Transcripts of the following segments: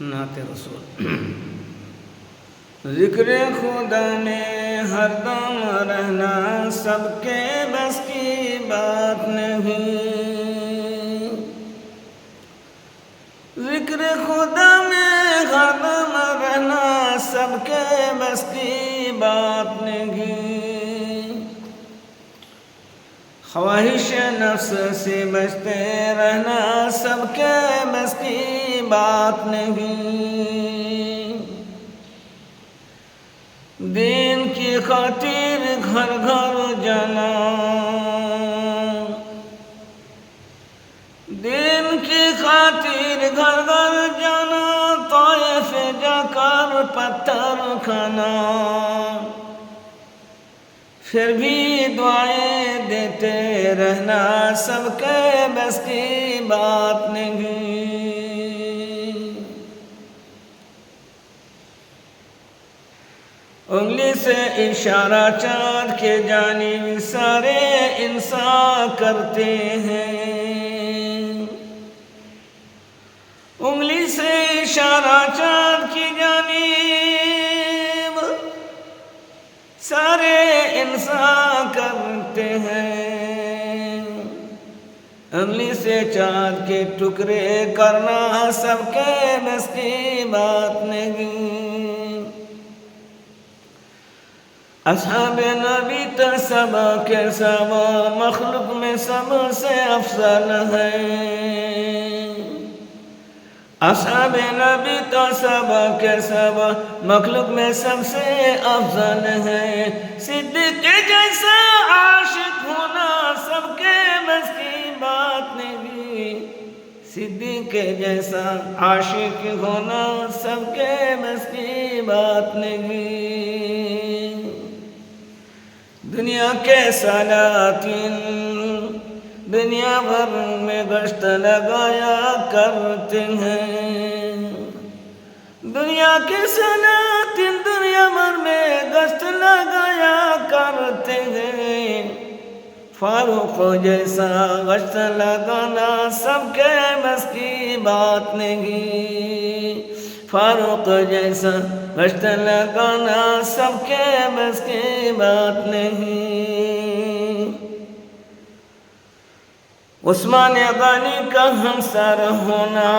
نعت رسول۔ ذکر خدا میں ہر دم رہنا، سب کے بس کی بات نہیں۔ ذکر خدا میں ہر دم رہنا، سب کے بس کی بات نہیں۔ خواہش نفس سے بچتے رہنا سب کے بس کی بات نہیں۔ دین کی خاطر گھر گھر جانا۔ دین کی خاطر گھر گھر جانا، طائف جا کر پتھر کھانا۔ پھر بھی دعائیں دیتے رہنا سب کے بس کی بات نہیں۔ انگلی سے اشارہ چاند کے جانب سارے انسان کرتے ہیں۔ انگلی سے اشارہ چاند سارے انسان کرتے ہیں۔ انگلی سے چاند کے ٹکڑے کرنا سب کے بس کی بات نہیں۔ اصحاب نبی تو سب کے سب مخلوق میں سب سے افضل ہے اصحاب نبی تو سب کے سب مخلوق میں سب سے افضل ہے۔ صدیق جیسا عاشق ہونا سب کے بس کی بات نہیں۔ صدیق جیسا عاشق ہونا سب کے بس کی بات نہیں۔ دنیا کے سلاطین دنیا بھر میں گشت لگایا کرتے ہیں۔ دنیا کے سلاطین دنیا بھر میں گشت لگایا کرتے ہیں۔ فاروق جیسا گشت لگانا سب کے بس کی بات نہیں۔ فاروق جیسا گشت لگانا سب کے بس کی بات نہیں۔ عثمان غنی کا ہم سر ہونا۔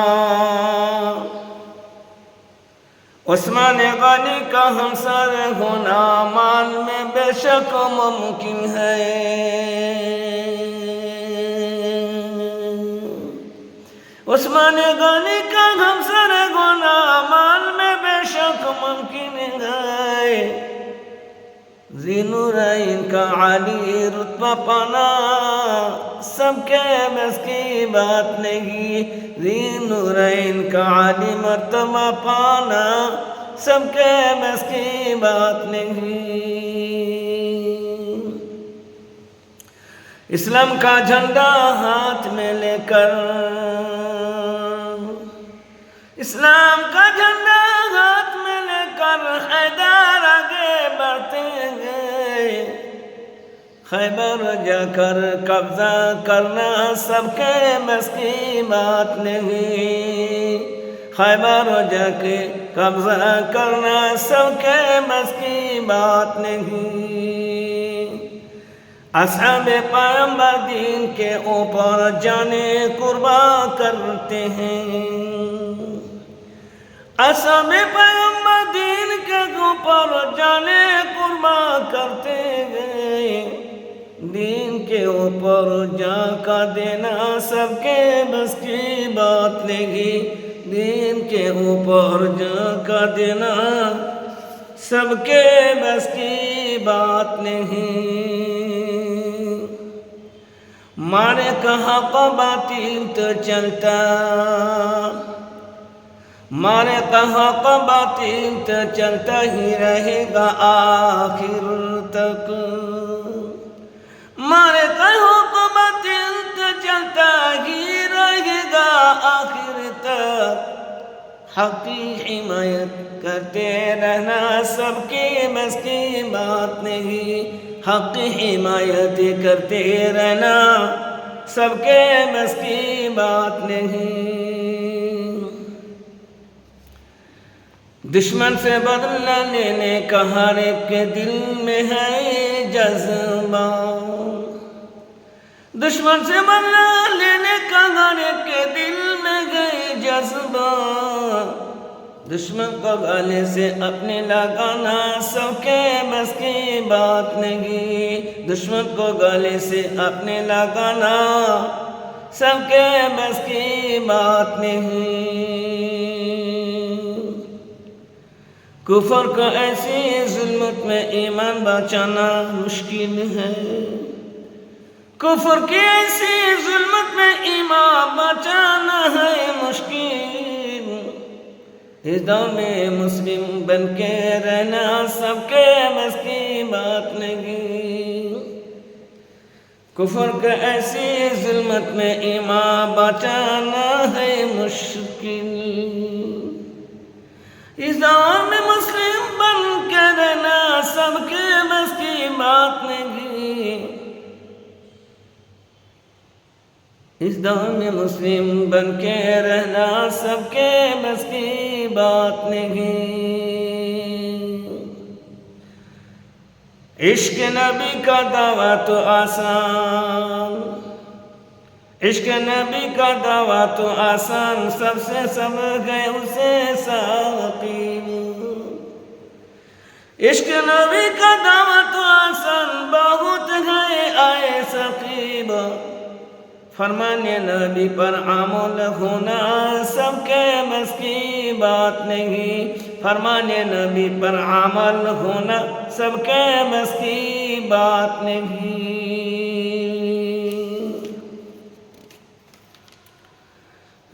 عثمان غنی کا ہم سر ہونا مان میں بے شک ممکن ہے۔ عثمان غنی کا ہم سر ہونا مان میں بے شک ممکن ہے۔ زینورین کا عالی رتبہ پانا۔ سب کے بس کی بات نہیں۔ زینورین کا عالی مرتبہ پانا۔ سب کے بس کی بات نہیں۔ اسلام کا جھنڈا ہاتھ میں لے کر۔ اسلام کا جھنڈا ہاتھ میں لے کر حیدار آگے بڑھتے گئے خیبر جا کر قبضہ کرنا سب کے بس کی بات نہیں۔ خیبر جا کے قبضہ کرنا سب کے بس کی بات نہیں۔ اصحاب پیغمبر دین کے اوپر جانے قربا کرتے ہیں۔ اصحاب پیغمبر دین کے اوپر جانے قربا کرتے گئے دین کے اوپر جا کا دینا سب کے بس کی بات نہیں۔ دین کے اوپر جا کا دینا سب کے بس کی بات نہیں۔ مارے کہاں کو باطل تو چلتا۔ مارے کہاں کو باطل تو چلتا ہی رہے گا آخر تک۔ مارے کہاں تو چلتا ہی رہے گا آخر تک۔ حق کی حمایت کرتے رہنا سب کی بس کی بات نہیں۔ حق کی حمایت کرتے رہنا سب کے بس کی بات نہیں۔ دشمن سے بدلہ لینے کا ہر ایک کے دل میں ہے جذبہ۔ دشمن سے بدلہ لینے کا ہر ایک کے دل میں گئے جذبہ۔ دشمن کو گالے سے اپنے لگانا سب کے بس کی بات نہیں۔ دشمن کو گالے سے اپنے لگانا سب کے بس کی بات نہیں۔ کفر کا ایسی ظلمت میں ایمان بچانا مشکل ہے۔ کفر کی ایسی ظلمت میں ایمان بچانا ہے مشکل۔ اس دور میں مسلم بن کے رہنا سب کے بس کی بات نہیں۔ کفر کا ایسی ظلمت میں ایمان بچانا ہے مشکل۔ اس میں اس دور میں مسلم بن کے رہنا سب کے بس کی بات نہیں۔ عشق نبی کا دعویٰ تو آسان۔ عشق نبی کا دعویٰ تو آسان۔ سب سے سب گئے اسے ساقی عشق نبی کا دعویٰ تو آسان۔ بہت گئے آئے سقیب فرمانے نبی پر عمل ہونا سب کے بس کی بات نہیں۔ فرمانے نبی پر عمل ہونا سب کے بس کی بات نہیں۔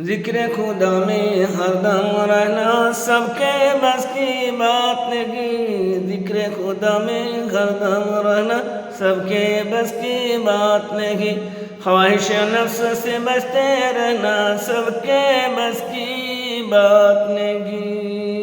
ذکر خدا میں ہر دم رہنا سب کے بس کی بات نہیں۔ ذکر خدا میں ہر دم رہنا سب کے بس کی بات نہیں۔ خواہش نفس سے بچتے رہنا سب کے بس کی بات نہیں۔